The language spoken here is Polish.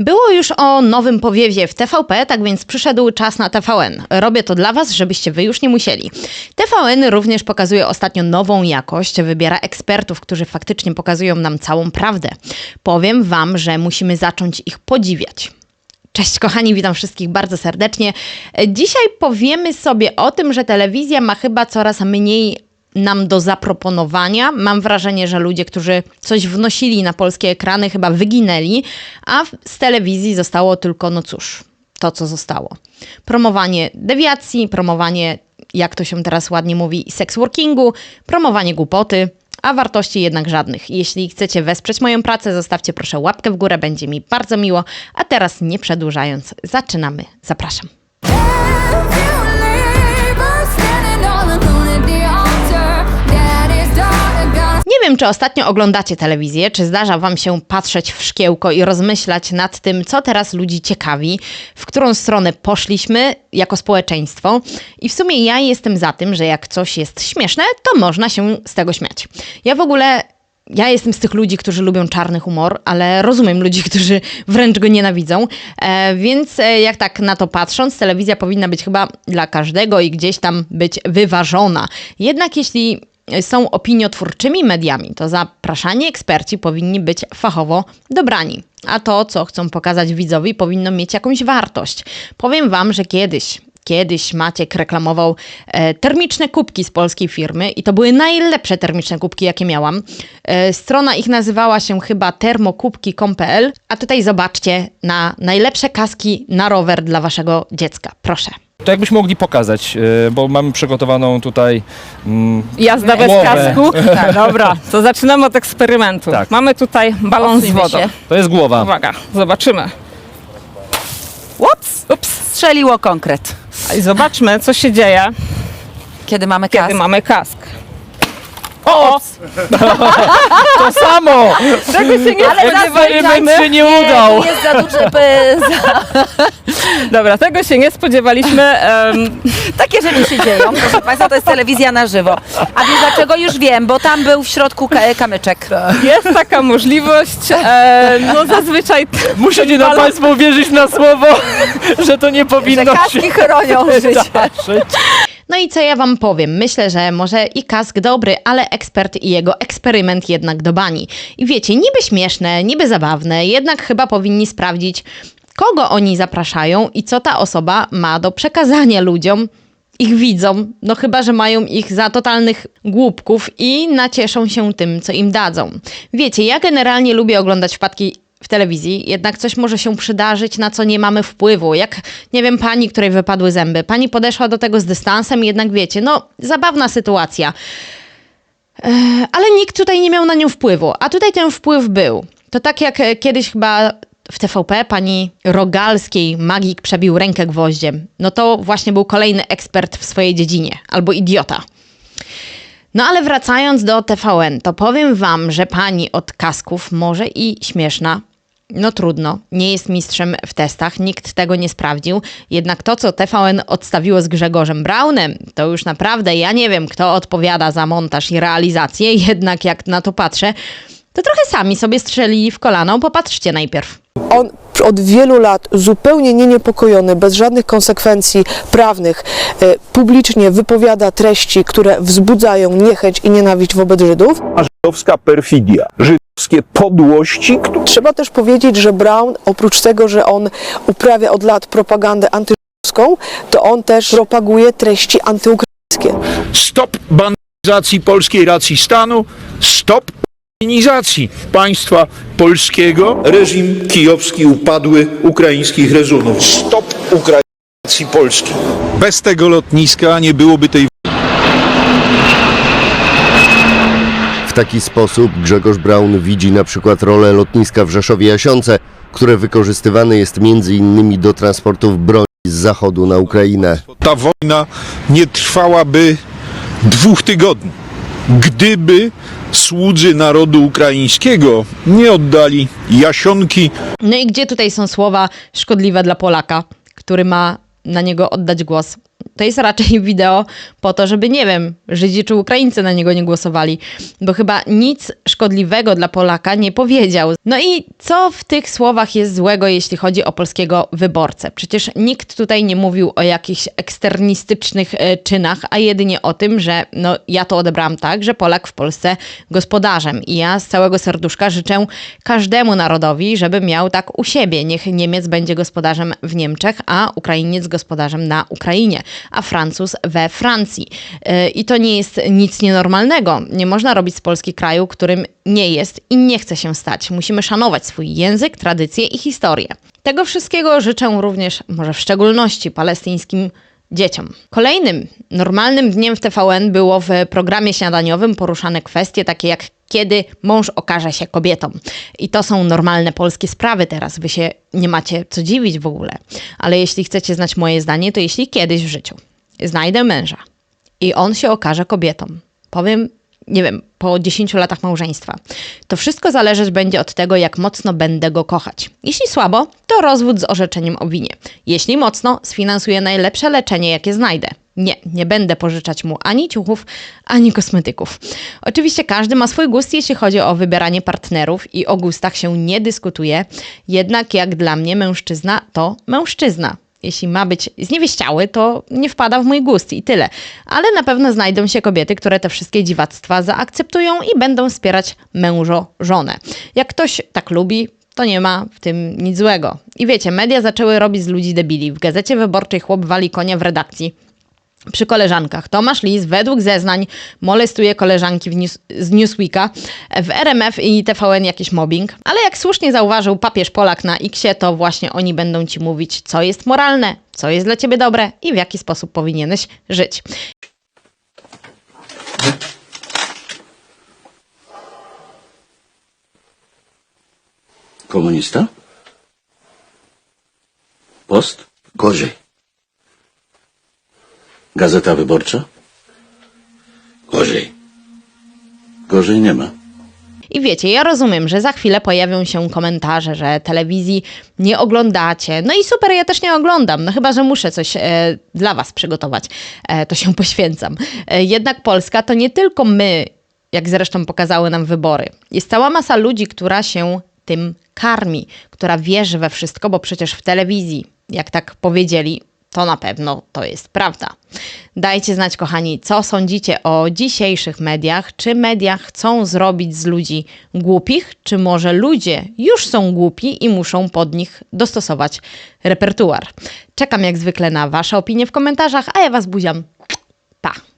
Było już o nowym powiewie w TVP, tak więc przyszedł czas na TVN. Robię to dla Was, żebyście Wy już nie musieli. TVN również pokazuje ostatnio nową jakość, wybiera ekspertów, którzy faktycznie pokazują nam całą prawdę. Powiem Wam, że musimy zacząć ich podziwiać. Cześć kochani, witam wszystkich bardzo serdecznie. Dzisiaj powiemy sobie o tym, że telewizja ma chyba coraz mniej nam do zaproponowania. Mam wrażenie, że ludzie, którzy coś wnosili na polskie ekrany, chyba wyginęli, a z telewizji zostało tylko, no cóż, to co zostało. Promowanie dewiacji, promowanie, jak to się teraz ładnie mówi, seksworkingu, promowanie głupoty. A wartości jednak żadnych. Jeśli chcecie wesprzeć moją pracę, zostawcie proszę łapkę w górę, będzie mi bardzo miło. A teraz nie przedłużając, zaczynamy. Zapraszam. Nie wiem, czy ostatnio oglądacie telewizję, czy zdarza Wam się patrzeć w szkiełko i rozmyślać nad tym, co teraz ludzi ciekawi, w którą stronę poszliśmy jako społeczeństwo. I w sumie ja jestem za tym, że jak coś jest śmieszne, to można się z tego śmiać. Ja w ogóle. Ja jestem z tych ludzi, którzy lubią czarny humor, ale rozumiem ludzi, którzy wręcz go nienawidzą. E, więc e, jak tak na to patrząc, telewizja powinna być chyba dla każdego i gdzieś tam być wyważona. Jednak jeśli są opiniotwórczymi mediami, to zapraszani eksperci powinni być fachowo dobrani. A to, co chcą pokazać widzowi, powinno mieć jakąś wartość. Powiem Wam, że kiedyś, kiedyś Maciek reklamował e, termiczne kubki z polskiej firmy i to były najlepsze termiczne kubki, jakie miałam. E, strona ich nazywała się chyba termokubki.com.pl, a tutaj zobaczcie na najlepsze kaski na rower dla Waszego dziecka. Proszę. To jakbyśmy mogli pokazać, y, bo mamy przygotowaną tutaj. mm, Jazda bez Głowę. kasku? Tak. Dobra, to zaczynamy od eksperymentu. Tak. Mamy tutaj balon z Odsuńmy wodą. się. To jest głowa. Uwaga, zobaczymy. Ups, ups, strzeliło konkret. I zobaczmy, co się dzieje, Kiedy mamy kiedy kask. mamy kask. O! To samo! Tego się nie Eksperyment się nie udał! Jest za duże... p- za- Dobra, tego się nie spodziewaliśmy. em, Takie rzeczy się dzieją, proszę Państwa, to jest telewizja na żywo. A wiesz dlaczego? Już wiem, bo tam był w środku ka- kamyczek. jest taka możliwość. E, no zazwyczaj Musicie na Państwo uwierzyć na słowo, że to nie Że powinno się kaski chronią życie. zdarzyć. No i co ja wam powiem? Myślę, że może i kask dobry, ale ekspert i jego eksperyment jednak do bani. I wiecie, niby śmieszne, niby zabawne, jednak chyba powinni sprawdzić, kogo oni zapraszają i co ta osoba ma do przekazania ludziom, ich widzom, no chyba, że mają ich za totalnych głupków i nacieszą się tym, co im dadzą. Wiecie, ja generalnie lubię oglądać wpadki w telewizji, jednak coś może się przydarzyć, na co nie mamy wpływu. Jak, nie wiem, pani, której wypadły zęby. Pani podeszła do tego z dystansem, jednak wiecie, no, zabawna sytuacja. E, ale nikt tutaj nie miał na nią wpływu, a tutaj ten wpływ był. To tak jak e, kiedyś chyba w TVP pani Rogalskiej magik przebił rękę gwoździem. No to właśnie był kolejny ekspert w swojej dziedzinie, albo idiota. No ale wracając do TVN, to powiem wam, że pani od kasków może i śmieszna. No trudno, nie jest mistrzem w testach, nikt tego nie sprawdził. Jednak to, co TVN odstawiło z Grzegorzem Braunem, to już naprawdę ja nie wiem, kto odpowiada za montaż i realizację, jednak jak na to patrzę, to trochę sami sobie strzelili w kolano. Popatrzcie najpierw. On od wielu lat zupełnie nieniepokojony, bez żadnych konsekwencji prawnych, e, publicznie wypowiada treści, które wzbudzają niechęć i nienawiść wobec Żydów. a żydowska perfidia, żydowskie podłości, które Trzeba też powiedzieć, że Brown, oprócz tego, że on uprawia od lat propagandę antyżydowską, to on też propaguje treści antyukraińskie. stop bandyzacji polskiej racji stanu, stop ukrainizacji państwa polskiego, reżim kijowski upadły ukraińskich rezonów, stop ukrainizacji Polski. Bez tego lotniska nie byłoby tej W taki sposób Grzegorz Braun widzi na przykład rolę lotniska w Rzeszowie Jasiące, które wykorzystywane jest m.in. do transportów broni z zachodu na Ukrainę. ta wojna nie trwałaby dwóch tygodni, gdyby słudzy narodu ukraińskiego nie oddali Jasionki No i gdzie tutaj są słowa szkodliwe dla Polaka, który ma na niego oddać głos? To jest raczej wideo po to, żeby, nie wiem, Żydzi czy Ukraińcy na niego nie głosowali, bo chyba nic szkodliwego dla Polaka nie powiedział. No i co w tych słowach jest złego, jeśli chodzi o polskiego wyborcę? Przecież nikt tutaj nie mówił o jakichś eksternistycznych e, czynach, a jedynie o tym, że no, ja to odebrałam tak, że Polak w Polsce gospodarzem. I ja z całego serduszka życzę każdemu narodowi, żeby miał tak u siebie. Niech Niemiec będzie gospodarzem w Niemczech, a Ukrainiec gospodarzem na Ukrainie, a Francuz we Francji. Yy, I to nie jest nic nienormalnego. Nie można robić z Polski kraju, którym nie jest i nie chce się stać. Musimy szanować swój język, tradycje i historię. Tego wszystkiego życzę również, może w szczególności palestyńskim dzieciom. Kolejnym normalnym dniem w TVN było w programie śniadaniowym poruszane kwestie takie jak kiedy mąż okaże się kobietą. I to są normalne polskie sprawy teraz. Wy się nie macie co dziwić w ogóle. Ale jeśli chcecie znać moje zdanie, to jeśli kiedyś w życiu znajdę męża i on się okaże kobietą, powiem, nie wiem, po 10 latach małżeństwa, to wszystko zależeć będzie od tego, jak mocno będę go kochać. Jeśli słabo, to rozwód z orzeczeniem o winie. Jeśli mocno, sfinansuję najlepsze leczenie, jakie znajdę. Nie, nie będę pożyczać mu ani ciuchów, ani kosmetyków. Oczywiście każdy ma swój gust, jeśli chodzi o wybieranie partnerów i o gustach się nie dyskutuje. Jednak jak dla mnie mężczyzna to mężczyzna. Jeśli ma być zniewieściały, to nie wpada w mój gust i tyle. Ale na pewno znajdą się kobiety, które te wszystkie dziwactwa zaakceptują i będą wspierać mężo żonę. Jak ktoś tak lubi, to nie ma w tym nic złego. I wiecie, media zaczęły robić z ludzi debili. W Gazecie Wyborczej chłop wali konia w redakcji przy koleżankach. Tomasz Lis według zeznań molestuje koleżanki news, z Newsweeka, w RMF i TVN jakiś mobbing, ale jak słusznie zauważył papież Polak na Xie, to właśnie oni będą ci mówić, co jest moralne, co jest dla ciebie dobre i w jaki sposób powinieneś żyć. Komunista? Post? Gorzej. Gazeta Wyborcza? Gorzej. Gorzej nie ma. I wiecie, ja rozumiem, że za chwilę pojawią się komentarze, że telewizji nie oglądacie. No i super, ja też nie oglądam. No chyba, że muszę coś e, dla was przygotować. E, to się poświęcam. E, jednak Polska to nie tylko my, jak zresztą pokazały nam wybory. Jest cała masa ludzi, która się tym karmi, która wierzy we wszystko, bo przecież w telewizji, jak tak powiedzieli, to na pewno to jest prawda. Dajcie znać, kochani, co sądzicie o dzisiejszych mediach. Czy media chcą zrobić z ludzi głupich, czy może ludzie już są głupi i muszą pod nich dostosować repertuar? Czekam jak zwykle na Wasze opinie w komentarzach, a ja Was buziam. Pa!